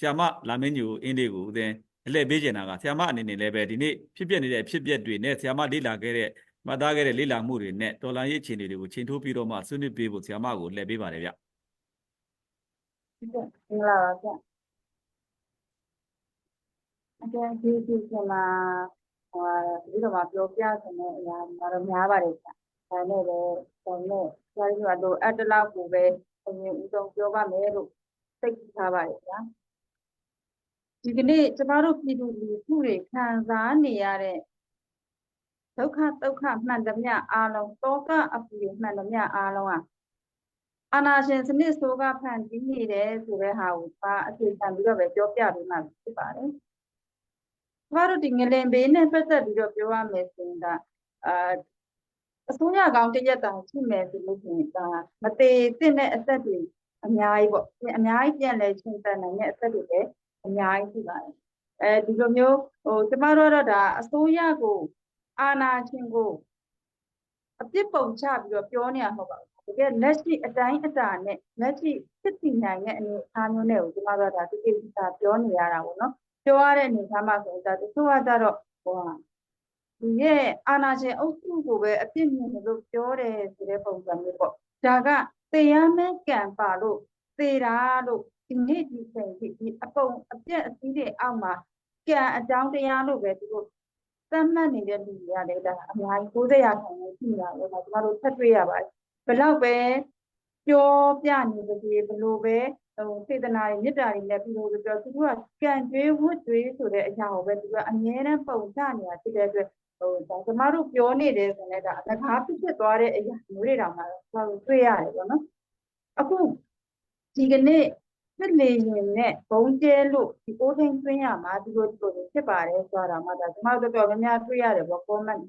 ဆရာမလာမင်းကြီးကိုအင်းလေးကိုဦးသိန်းအလှည့်ပေးချင်တာကဆရာမအနေနဲ့လည်းပဲဒီနေ့ဖြစ်ပျက်နေတဲ့ဖြစ်ပျက်တွေနဲ့ဆရာမလေ့လာခဲ့တဲ့မှတ်သားခဲ့တဲ့လေ့လာမှုတွေနဲ့တော်လန်ရေးအခြေအနေတွေကိုချိန်ထိုးပြီးတော့မှဆွေးနွေးပေးဖို့ဆရာမကိုလှည့်ပေးပါတယ်ဗျဟုတ်ကဲ့မင်္ဂလာပါဗျအကျဉ်းဒီဒီကမှာဟိုဒီတော့မှာပြောပြစတဲ့အရာတော့များပါတယ်ဗျဒါနဲ့လည်းဒါနဲ့ဆရာကြီးကတော့အတ္တလောက်ကိုပဲအရင်ဦးဆုံးပြောပါမယ်လို့သိထားပါတယ်ဗျာ ဒီကနေ့ကျမတို့ပြည်သူလူထုတွေခံစားနေရတဲ့ဒုက္ခဒုက္ခမှန်သမျှအားလုံးတောကအပူတွေမှန်သမျှအားလုံးอ่ะအာနာရှင်စနစ်ဆိုးကဖန်တီးနေတယ်ဆိုတဲ့ဟာကိုပါအခြေခံပြီးတော့ပဲပြောပြပေးမှဖြစ်ပါတယ်။ကျမတို့ဒီငလင်ဘေးနဲ့ပတ်သက်ပြီးတော့ပြောရမယ်ဆိုရင်ဒါအာအစိုးရကောင်းတစ်ရက်တာရှိမယ်ဆိုလို့ရှိရင်ဒါမသေးသင့်တဲ့အသက်တွေအများကြီးပေါ့။အများကြီးပြန်လဲရှင်းတတ်နိုင်တဲ့အသက်တွေလည်း အများကြီးရှိပါတယ်။အဲဒီလိုမျိုးဟိုကျမတို့ကတော့ဒါအစိုးရကိုအာဏာရှင်ကိုအပြစ်ပုံချပြီးတော့ပြောနေရမှာမဟုတ်ပါဘူးတကယ်လက်ရှိအတိုင်းအတာနဲ့လက်ရှိဖြစ်တည်နိုင်တဲ့အနေအထားမျိုးနဲ့ကိုကျမတို့ကဒါဒီကိစ္စပြောနေရတာပေါ့နော်ပြောရတဲ့အနေအထားမှာဆိုရင်ဒါတချို့ကကြတော့ဟိုဟာဒီရဲ့အာနာရှင်အုပ်စုကိုပဲအပြစ်မြင်တယ်လို့ပြောတယ်ဆိုတဲ့ပုံစံမျိုးပေါ့ဒါကသေရမဲ့ကံပါလို့ သေတာလို့ဒီနေ့ဒီချိန်ဒီဒီအပုံအပြက်အစည်းတွေအောက်မှာကံအကြောင်းတရားလို့ပဲသူတို့သတ်မှတ်နေတဲ့လူတွေကလည်းဒါအများကြီး90ရာခိုင်နှုန်းရှိနေတာပဲဒါကျမတို့ထပ်တွေ့ရပါတယ်ဘလောက်ပဲပြောပြနေပါစေဘလို့ပဲဟိုစေတနာတွေမေတ္တာတွေနဲ့ပြီးလို့ပြောသူတို့ကကံကြွေးဝတ်ကြွေးဆိုတဲ့အရာကိုပဲသူကအမြဲတမ်းပုံချနေတာဖြစ်တဲ့အတွက်ဟိုဒါကျမတို့ပြောနေတယ်ဆိုရင်လည်းဒါအလကားဖြစ်ဖြစ်သွားတဲ့အရာမျိုးတွေတောင်မှတော့ကျမတို့တွေ့ရတယ်ပေါ့နော်အခု ဒီကနေ့ဖြစ်လေရင်နဲ့ဘုံကျဲလို့ဒီအိုးထိန်သွင်းရမှာဒီလိုဒီလိုဖြစ်ပါတယ်ဆိုတာမှဒါကျမတို့တော်တော်များများတွေ့ရတယ်ပေါ့ comment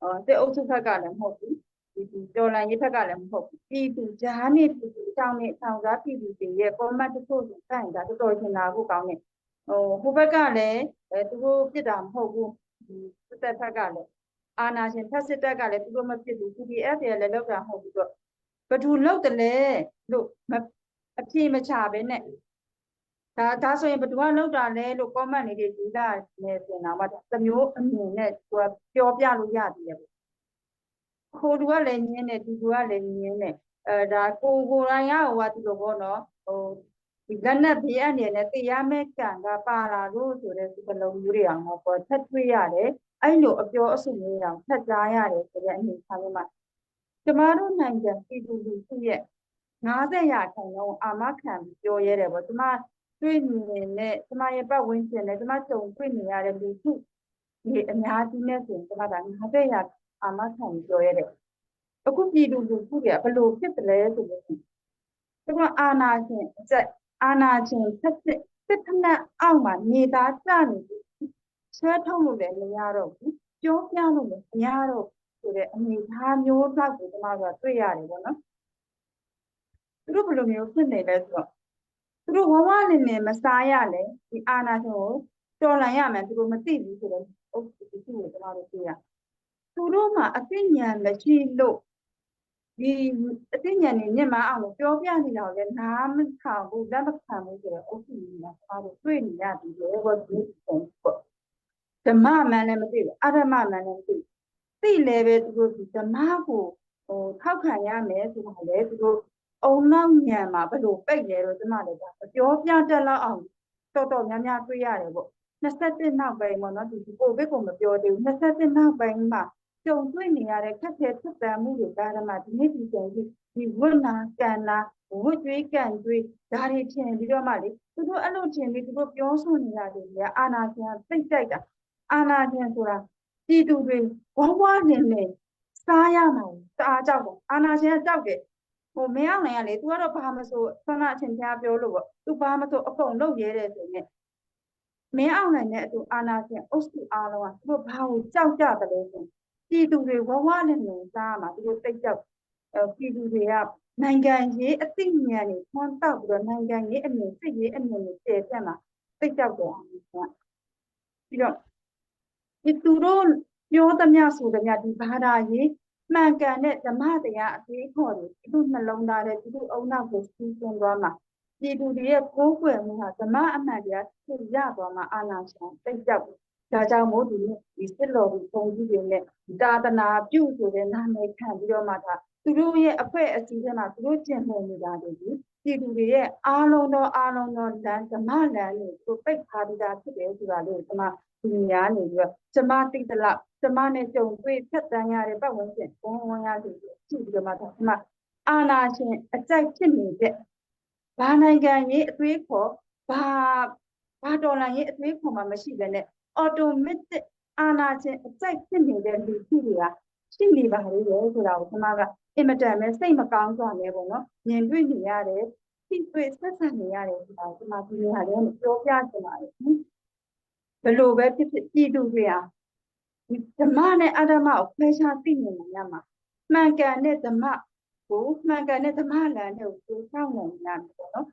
အော်တဲ့အုပ်စုဘက်ကလည်းမဟုတ်ဘူးဒီဒီတော်လန်ရေးဘက်ကလည်းမဟုတ်ဘူးပြည်သူကြားနေပြည်သူအကြောင်းနဲ့အဆောင်စားပြည်သူတွေရဲ့ format တစ်ခုကိုစန့်တာတော်တော်ရှင်းတာကိုကောင်းနေဟိုဟိုဘက်ကလည်းအဲသူတို့ပြစ်တာမဟုတ်ဘူးဒီစစ်တပ်ဘက်ကလည်းအာနာရှင်ဖက်စစ်တပ်ကလည်းသူတို့မဖြစ်ဘူး PDF တွေလည်းလောက်တာမဟုတ်ဘူးတော့ဘယ်သူလောက်တယ်လဲလို့မ အပြေမချပဲနဲ့ဒါဒါဆိုရင်ဘယ်သူကလောက်တာလဲလို့ comment လေးတွေရေးလာနေဆိုရင်တော့မှသမျိုးအမြင်နဲ့သူကပြောပြလို့ရသေးတယ်ခိုးသူကလည်းညင်းတယ်ဒီသူကလည်းညင်းတယ်အဲဒါကိုကိုတိုင်းရဟိုကသူလိုပေါ့နော်ဟိုဒီလက်နဲ့ဘေးအနေနဲ့တရားမဲ့ကံကပါလာလို့ဆိုတဲ့ဒီကလုံးမျိုးတွေအောင်တော့ပေါ်ထပ်တွေ့ရတယ်အဲ့လိုအပြောအဆိုမျိုးတောင်ထပ်ကြားရတယ်ဆိုတဲ့အနေအထားမျိုးမှာကျမတို့နိုင်ငံပြည်သူလူထုရဲ့ 90ရာခိုင်နှုန်းအာမခံပြီးပြောရဲတယ်ပေါ့ကျမတွေ့မြင်နေတဲ့ကျမရဲ့ပတ်ဝန်းကျင်နဲ့ကျမကြုံတွေ့နေရတဲ့လူထုဒီအများကြီးနဲ့ဆိုရင်ကျမက90ရာအာမခံပြီးပြောရတယ်အခုပြည်သူလူထုတွေကဘယ်လိုဖြစ်တယ်လဲဆိုလို့ရှိရင်ဒီကအာနာရှင်အကျက်အာနာရှင်သက်သက်တစ်ထက်နဲ့အောက်မှာနေသားကြနေပြီဆွဲထုတ်လို့လည်းမရတော့ဘူးပြောပြလို့လည်းမရတော့ဘူးဆိုတဲ့အနေအထားမျိုးတော့ကိုကျွန်တော်တို့တွေ့ရတယ်ပေါ့နော် သူတို့ဘယ်လိုမျိုးဖြစ်နေလဲဆိုတော့သူတို့ဝဝလင်းလင်းမစားရလဲဒီအာနာရှင်ကိုတော်လှန်ရမယ်သူတို့မသိဘူးဆိုတော့အုပ်စုကိုကျွန်တော်တို့တွေ့ရသူတို့မှာအသိဉာဏ်မရှိလို့ဒီအသိဉာဏ်နဲ့မြင်မအောင်လို့ပြောပြနေတာကိုလည်းနားမခံဘူးလက်မခံဘူးဆိုတော့အုပ်စုကြီးမှာဘာလို့တွေ့နေရပြီလဲဘောဒီပုံပေါ့ဓမ္မမှန်လည်းမသိဘူးအဓမ္မမှန်လည်းမသိဘူးသိလည်းပဲသူတို့ဒီဓမ္မကိုဟိုထောက်ခံရမယ်ဆိုတာလေသူတို့ အုံနောက်ဉာဏ်မှာဘယ်လိုပိတ်လဲတော့ကျမလည်းဒါပြောပြတတ်လောက်အောင်တော်တော်များများတွေ့ရတယ်ပေါ့21နောက်ပိုင်းပေါ့နော်ဒီကိုဗစ်ကိုမပြောသေးဘူး21နောက်ပိုင်းမှာကြုံတွေ့နေရတဲ့ခက်ခဲဆက်တမ်းမှုတွေကာရမဒီနေ့ဒီချိန်ကြီးဒီဝိနာကံနာဝိကျွေးကံကျွေးဒါတွေထင်ပြီးတော့မှလေသူတို့အဲ့လိုထင်ပြီးသူတို့ပြောဆိုနေရတယ်လေအာနာရှင်စိတ်ကြိုက်တာအာနာရှင်ဆိုတာပြည်သူတွေဝဝနေနေစားရမှာတအားကြောက်တယ်အာနာရှင်ကကြောက်တယ်ဟို မင်းအောင်နိုင်ကလေ तू ကတော့ဘာမဆိုဆန္ဒအချင်းချင်းပြောလို့ပေါ့ तू ဘာမဆိုအကုန်လုပ်ရဲတယ်ဆိုရင်မင်းအောင်နိုင်တဲ့အတူအာနာရှင်အုပ်စုအားလုံးကသူတို့ဘာကိုကြောက်ကြတယ်လဲဆိုပြည်သူတွေဝဝနဲ့နေစားမှာသူတို့တိတ်ကြောက်အဲပြည်သူတွေကနိုင်ငံရေးအသိဉာဏ်တွေဖွံ့တောက်ပြီးတော့နိုင်ငံရေးအမြင်စိတ်ရေးအမြင်တွေတည်ပြတ်မှာတိတ်ကြောက်တယ်အောင်ကပြီးတော့ဒီသူတို့ပြောသမျှဆိုသမျှဒီဘာသာရေး မှန်ကန်တဲ့ဓမ္မတရားအသေးခေါ်တွေသူတို့နှလုံးသားတဲ့သူတို့အုံနောက်ကိုစီးကျင်းသွားမှာပြည်သူတွေရဲ့ကိုးကွယ်မှုဟာဓမ္မအမှန်တရားသိရသွားမှာအာနာရှင်တိတ်ကြောက်ဒါကြောင့်မို့ဒီနေ့ဒီစစ်တော်ကိုပုံကြည့်နေနဲ့သာသနာပြုဆိုတဲ့နာမည်ခံပြီးတော့မှဒါသူတို့ရဲ့အဖွဲ့အစည်းထဲမှာသူတို့ကျင့်မှုနေတာတွေဒီ ပြည်သူတွေရဲ့အားလုံးသောအားလုံးသောလမ်းဓမ္မလမ်းတွေသူပိတ်ထားပြီးသားဖြစ်တယ်ဆိုတာလေးကိုကျွန်မဒီညာနေပြီးတော့ကျွန်မသိသလောက်ကျွန်မနဲ့ကြုံတွေ့ဖြတ်တန်းရတဲ့ပတ်ဝန်းကျင်ဘုံဝင်ရစီကြည့်ပြီးတော့မှဒါကျွန်မအာနာရှင်အကြိုက်ဖြစ်နေတဲ့ဘာနိုင်ငံရေးအသွေးခေါ်ဘာဘာတော်လှန်ရေးအသွေးခေါ်မှမရှိဘဲနဲ့ automatic အာနာရှင်အကြိုက်ဖြစ်နေတဲ့လူကြီးတွေက ရှိနေပါလေတယ်ဆိုတာကိုကျွန်မကအင်မတန်ပဲစိတ်မကောင်းစွာနဲ့ပေါ့နော်မြင်တွေ့နေရတယ်သိတွေ့ဆက်ဆံနေရတယ်ဆိုတာကိုကျွန်မဒီနေရာလေးကိုပြောပြချင်ပါတယ်ဘယ်လိုပဲဖြစ်ဖြစ်ပြည်သူတွေဟာဒီဓမ္မနဲ့အဓမ္မကိုခွဲခြားသိနေနိုင်ရမှာမှန်ကန်တဲ့ဓမ္မကိုမှန်ကန်တဲ့ဓမ္မလမ်းတွေကိုကိုယ်ဆောင်နိုင်ရမယ်ပေါ့နော်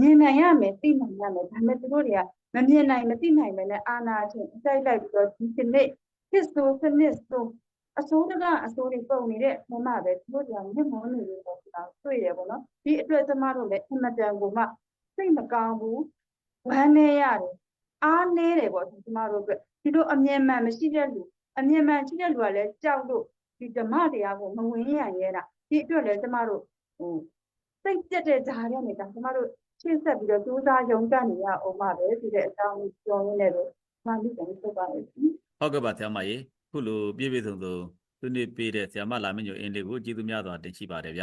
မြင်နိုင်ရမယ်သိနိုင်ရမယ်ဒါပေမဲ့သူတို့တွေကမမြင်နိုင်မသိနိုင်ပဲနဲ့အာနာချင်းအတိုက်လိုက်ပြီးတော့ဒီစနစ်ဖြစ်ဆိုစနစ်ဆို အစိုးရကအစိုးရပုံနေတဲ့မမပဲသူတို့ကမြင့်မောနေလို့ဆိုတာတွေ့ရပါတော့ဒီအတွက်ကျမတို့လည်းအင်မတန်ကိုမှစိတ်မကောင်းဘူးဝမ်းနေရတယ်အားနေတယ်ပေါ့ဒီကျမတို့အတွက်ဒီလိုအမြင်မှန်မရှိတဲ့လူအမြင်မှန်ရှိတဲ့လူကလည်းကြောက်လို့ဒီဓမ္မတရားကိုမဝင်ရရဲတာဒီအတွက်လည်းကျမတို့ဟိုစိတ်ပြတ်တဲ့ဂျားတဲ့နေတာကျမတို့ရှင်းဆက်ပြီးတော့ကြိုးစားရုံးကန်နေရအောင်ပါပဲဒီတဲ့အကြောင်းကိုပြောရင်းနဲ့ပဲမှန်ပြီတယ်ဆိုပါရဲ့ရှင်ဟုတ်ကဲ့ပါဆရာမရေ ခုလိုပြည့်ပြည့်စုံစုံသူနေပေးတဲ့ဆရာမလာမညိုအင်းလေးကိုကျေးဇူးများစွာတင်ရှိပါတယ်ဗျ